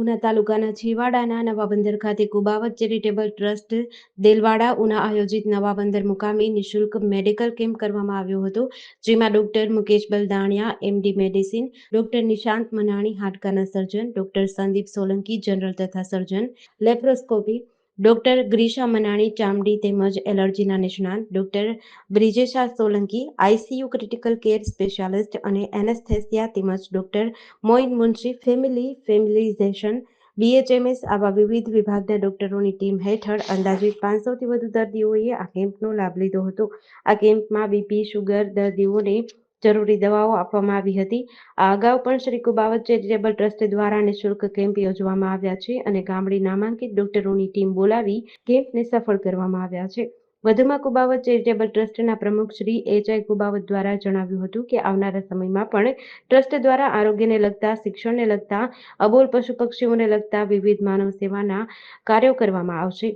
ઉના તાલુકાના છેવાડાના નવાબંદર ખાતે કુબાવત ચેરિટેબલ ટ્રસ્ટ, દેલવાડા ઉના આયોજિત નવા બંદર મુકામે નિઃશુલ્ક મેડિકલ કેમ્પ કરવામાં આવ્યો હતો, જેમાં doctor Mukesh Baldaniya MD medicine, doctor Nishant Manani, હાડકાના surgeon, doctor Sandeep Solanki, general તથા સર્જન, લેપ્રોસ્કોપી ડોક્ટર ગ્રીશા મનાણી, ચામડી તેમજ એલર્જીના નિષ્ણાંત doctor Brijesha Solanki ICU critical care specialist અને એનેસ્થેસિયા તેમજ ડોક્ટર મોઇન મુનશી, ફેમિલી ફેમિલીઝેશન, બીએચએમએસ આવા વિવિધ વિભાગના ડોક્ટરોની ટીમ હેઠળ અંદાજિત પાંચસોથી વધુ દર્દીઓએ આ કેમ્પનો લાભ લીધો હતો. આ કેમ્પમાં બીપી, શુગર દર્દીઓને જરૂરી દવાઓ આપવામાં આવી હતી. આ અગાઉ પણ શ્રી કુબાવત ચેરિટેબલ ટ્રસ્ટ દ્વારા નિઃશુલ્ક કેમ્પ યોજવામાં આવ્યા છે અને ગામડી નામાંકિત ડોક્ટરોની ટીમ બોલાવી કેમ્પને સફળ કરવામાં આવ્યા છે. વધુમાં કુબાવત ચેરિટેબલ ટ્રસ્ટના પ્રમુખ શ્રી એચ આઈ કુબાવત દ્વારા જણાવ્યું હતું કે આવનારા સમયમાં પણ ટ્રસ્ટ દ્વારા આરોગ્યને લગતા, શિક્ષણને લગતા, અબોલ પશુ પક્ષીઓને લગતા વિવિધ માનવ સેવાના કાર્યો કરવામાં આવશે.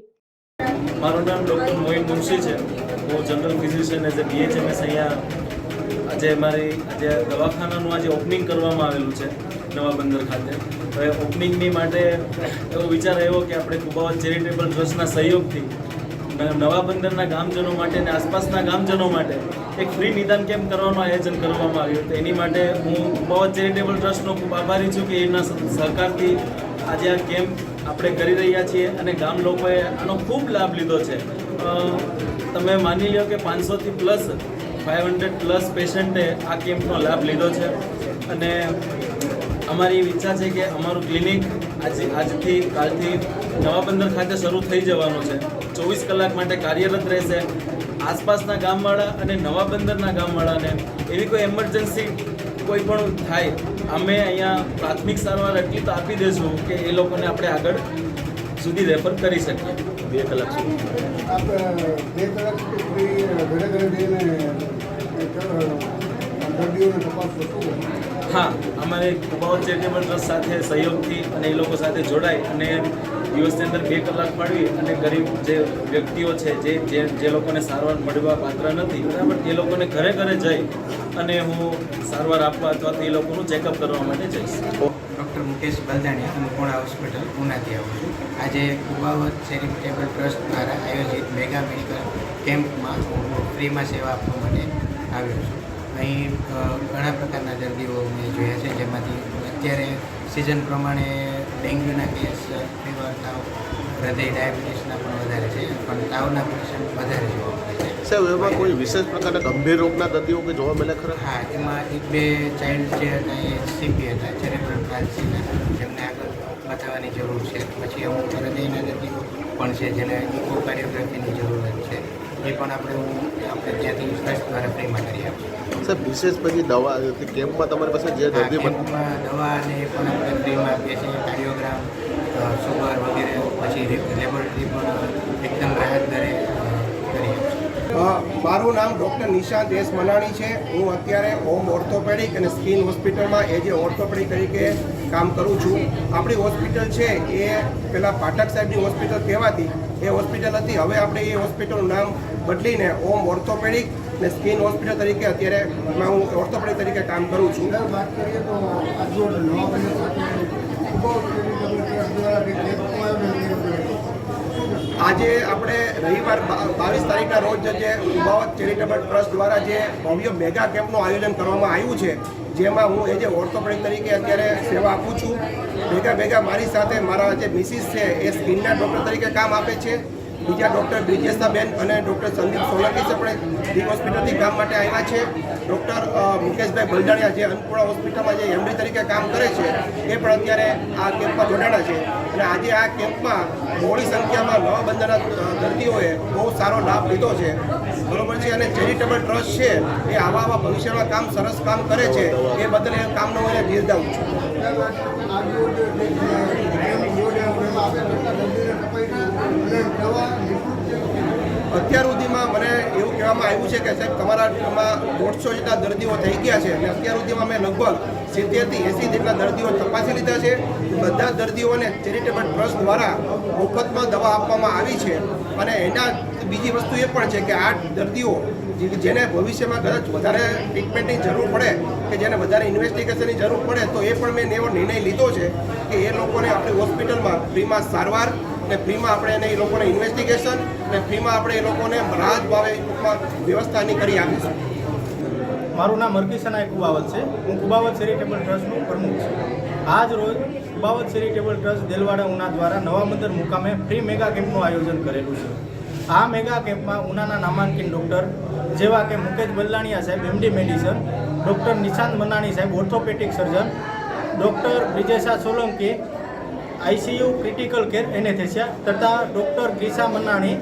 મારું નામ ડૉક્ટર મોઇન મુનશી છે. હું general physician as a BHMS અહીંયા આજે મારી આજે દવાખાનાનું આજે ઓપનિંગ કરવામાં આવેલું છે, નવા બંદર ખાતે. હવે ઓપનિંગની માટે એવો વિચાર આવ્યો કે આપણે કુબાવત ચેરિટેબલ ટ્રસ્ટના સહયોગથી નવા બંદરના ગામજનો માટે અને આસપાસના ગામજનો માટે એક ફ્રી નિદાન કેમ્પ કરવાનું આયોજન કરવામાં આવ્યું. તો એની માટે હું કુબાવત ચેરિટેબલ ટ્રસ્ટનો ખૂબ આભારી છું કે એના સરકારથી આજે આ કેમ્પ આપણે કરી રહ્યા છીએ અને ગામ લોકોએ આનો ખૂબ લાભ લીધો છે. તમે માની લો કે પાંચસોથી પ્લસ ફાઇવ હંડ્રેડ પ્લસ પેશન્ટે આ કેમ્પનો લાભ લીધો છે. અને અમારી એવી ઈચ્છા છે કે અમારું ક્લિનિક આજે આજથી કાલથી નવા બંદર ખાતે શરૂ થઈ જવાનું છે. ચોવીસ કલાક માટે કાર્યરત રહેશે. આસપાસના ગામવાળા અને નવા બંદરના ગામવાળાને એવી કોઈ એમરજન્સી કોઈ પણ થાય અમે અહીંયા પ્રાથમિક સારવાર એટલી તો આપી દઈશું કે એ લોકોને આપણે આગળ સુધી રેફર કરી શકીએ. બે કલાક સુધી આપ બે કલાક સુધી ફ્રી ઘરે ઘરે જઈને દર્દીઓને તપાસ કરશો હા અમારે કુબાવત ચેરિટેબલ ટ્રસ્ટ સાથે સહયોગથી અને એ લોકો સાથે જોડાઈ અને દિવસની અંદર બે કલાક પાડવી અને ગરીબ જે વ્યક્તિઓ છે જે જે જે લોકોને સારવાર મળવા પાત્ર નથી બરાબર? એ લોકોને ઘરે ઘરે જઈ અને હું સારવાર આપવા અથવા તો એ લોકોનું ચેકઅપ કરવા માટે જઈશ. ડૉક્ટર મુકેશ બલદાણિયા અન્નપૂર્ણા હોસ્પિટલ ઉનાથી આવું છું. આજે કુબાવત ચેરિટેબલ ટ્રસ્ટ દ્વારા આયોજિત મેગા મેડિકલ કેમ્પમાં હું ફ્રીમાં સેવા આપવા માટે આવ્યો છું. અહીં ઘણા પ્રકારના દર્દીઓ મેં જોયા છે જેમાંથી અત્યારે સિઝન પ્રમાણે ડેન્ગ્યુના કેસ ફીવર તાવ હૃદય ડાયાબિટીસના પણ વધારે છે પણ તાવના પેશન્ટ વધારે જોવા મળે છે. સાહેબ એમાં કોઈ વિશેષ પ્રકારના ગંભીર રોગના દર્દીઓ કે જોવા મળે ખરા? હા એમાં એક બે ચાઇલ્ડ છે હતા એ સીપી હતા સેરેબ્રલ પાલ્સીના જેમને આગળ બતાવવાની જરૂર છે પછી અમુક હૃદયના દર્દીઓ પણ છે જેને ઇકોકાર્ડિયોગ્રાફીની જરૂરત છે. એ પણ આપણે હું આપણે ત્યાંથી ટ્રસ્ટ દ્વારા ફ્રીમાં કરી આપીશું. સાહેબ વિશેષ પછી દવા કેમ્પમાં તમારી પાસે જે દર્દી દવા અને એ પણ આપણે ફ્રીમાં આપીએ છીએ કાર્ડિયોગ્રામ સુગર વગેરે પછી લેબોરેટરી પણ એકદમ રાહત દરે મારું નામ ડૉક્ટર નિશાંત એસ મનાણી છે. હું અત્યારે હોમ ઓર્થોપેડિક અને સ્કિન હોસ્પિટલમાં એ જે ઓર્થોપેડિક તરીકે કામ કરું છું. આપણી હોસ્પિટલ છે એ પેલા પાઠક સાહેબની હોસ્પિટલ કહેવાતી. એ હોસ્પિટલ હતી. હવે આપણે એ હોસ્પિટલનું નામ બદલીને હોમ ઓર્થોપેડિક અને સ્કિન હોસ્પિટલ તરીકે અત્યારે હું ઓર્થોપેડિક તરીકે કામ કરું છું. વાત કરીએ તો આજે આપણે રવિવાર બાવીસ તારીખના રોજ જે ઉભાવત ચેરિટેબલ ટ્રસ્ટ દ્વારા જે ભવ્ય મેગા કેમ્પનું આયોજન કરવામાં આવ્યું છે જેમાં હું એ જે ઓર્થોપેડિક તરીકે અત્યારે સેવા આપું છું ભેગા ભેગા મારી સાથે મારા જે મિસિસ છે એ સ્કિનના ડૉક્ટર તરીકે કામ આપે છે. બીજા ડૉક્ટર બ્રિજેશાબેન અને ડૉક્ટર સંદીપ સોલંકી છે આપણે દી હોસ્પિટલથી કામ માટે આવ્યા છે. ડૉક્ટર મુકેશભાઈ બલદાણિયા જે અન્નપૂર્ણા હોસ્પિટલમાં જે એમડી તરીકે કામ કરે છે, એ પણ અત્યારે આ કેમ્પમાં જોડાણા છે. અને આજે આ કેમ્પમાં મોડી સંખ્યામાં નવા બંદરના દર્દીઓએ બહુ સારો લાભ લીધો છે. બરોબર છે? અને ચેરિટેબલ ટ્રસ્ટ છે, એ આવા આવા ભવિષ્યમાં કામ, સરસ કામ કરે છે, એ બદલે કામનો હું એને બિરદાવું છું. અત્યાર સુધીમાં મને એવું કહેવામાં આવ્યું છે કે સાહેબ, તમારા આમાં દોઢસો જેટલા દર્દીઓ થઈ ગયા છે અને અત્યાર સુધીમાં મેં લગભગ સિત્તેરથી એંસી જેટલા દર્દીઓ તપાસી લીધા છે. બધા દર્દીઓને ચેરિટેબલ ટ્રસ્ટ દ્વારા મફતમાં દવા આપવામાં આવી છે. અને એના બીજી વસ્તુ એ પણ છે કે આ દર્દીઓ જેને ભવિષ્યમાં કદાચ વધારે ટ્રીટમેન્ટની જરૂર પડે કે જેને વધારે ઇન્વેસ્ટિગેશનની જરૂર પડે, તો એ પણ મેં એવો નિર્ણય લીધો છે કે એ લોકોને આપણી હોસ્પિટલમાં ફ્રીમાં સારવાર ને ફ્રીમાં આપણે એને એ લોકોને ઇન્વેસ્ટિગેશન ને ફ્રીમાં આપણે એ લોકોને રાહત ભાવે વ્યવસ્થાની કરી આપીશું. મારું નામ હરકિશનાય કુબાવત છે. હું કુબાવત ચેરિટેબલ ટ્રસ્ટનું પ્રમુખ છું. આજ રોજ કુબાવત ચેરિટેબલ ટ્રસ્ટ દેલવાડા ઉના દ્વારા નવા મંદર મુકામે ફ્રી મેગા કેમ્પનું આયોજન કરેલું છે. આ મેગા કેમ્પમાં ઉનાના નામાંકિત ડૉક્ટર જેવા કે Mukesh Ballaniya Saheb MD medicine doctor Nishant Manani સાહેબ orthopaedic surgeon doctor Brijesha Solanki ICU critical care anaesthesia તથા ડૉક્ટર ગ્રીસા મનાણી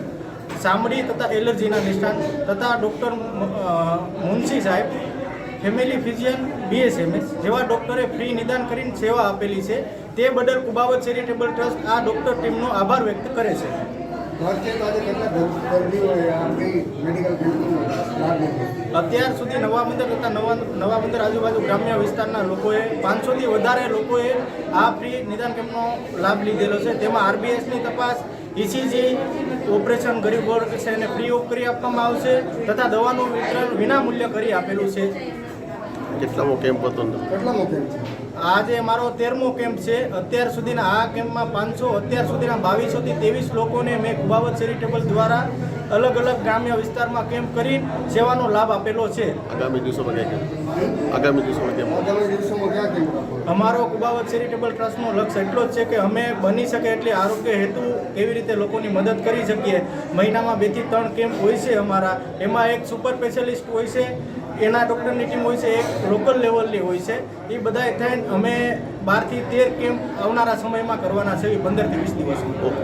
ચામડી તથા એલર્જીના નિષ્ણાંત તથા ડૉક્ટર મુનશી સાહેબ ફેમિલી ફિઝિયન બીએસએમએસ જેવા ડૉક્ટરે ફ્રી નિદાન કરીને સેવા આપેલી છે. તે બદલ કુબાવત ચેરિટેબલ ટ્રસ્ટ આ ડૉક્ટર ટીમનો આભાર વ્યક્ત કરે છે. અત્યાર સુધી નવા બંદર તથા નવા નવા બંદર આજુબાજુ ગ્રામ્ય વિસ્તારના લોકોએ પાંચસોથી વધારે લોકોએ આ ફ્રી નિદાન કેમ્પનો લાભ લીધેલો છે. તેમાં આરબીએસની તપાસ ઇસીજી ઓપરેશન ગરીબ વર્ગ છે એને ફ્રી ઓફ કરી આપવામાં આવશે તથા દવાનું વિતરણ વિના મૂલ્ય કરી આપેલું છે. કેટલામો કેમ્પ હતો અંદર? આજે મારો તેરમો કેમ્પ છે. અત્યાર સુધીના આ કેમ્પમાં પાંચસો અત્યાર સુધીના બાવીસોથી ત્રેવીસ લોકોને મેં કુબાવત ચેરિટેબલ દ્વારા અલગ અલગ ગ્રામ્ય વિસ્તારમાં કેમ્પ કરી સેવાનો લાભ આપેલો છે. આગામી દિવસોમાં ક્યાં કેમ્પ? આગામી દિવસોમાં કેમ્પ? અમારો કુબાવત ચેરિટેબલ ટ્રસ્ટનો લક્ષ્ય એટલો જ છે કે અમે બની શકે એટલી આરોગ્ય હેતુ કેવી રીતે લોકોની મદદ કરી શકીએ. મહિનામાં બેથી ત્રણ કેમ્પ હોય છે અમારા. એમાં એક સુપર સ્પેશિયાલિસ્ટ હોય છે. એના ડૉક્ટરની ટીમ હોય છે, એક લોકલ લેવલની હોય છે. એ બધાએ થઈને અમે બારથી તેર કેમ્પ આવનારા સમયમાં કરવાના છે પંદરથી વીસ દિવસમાં.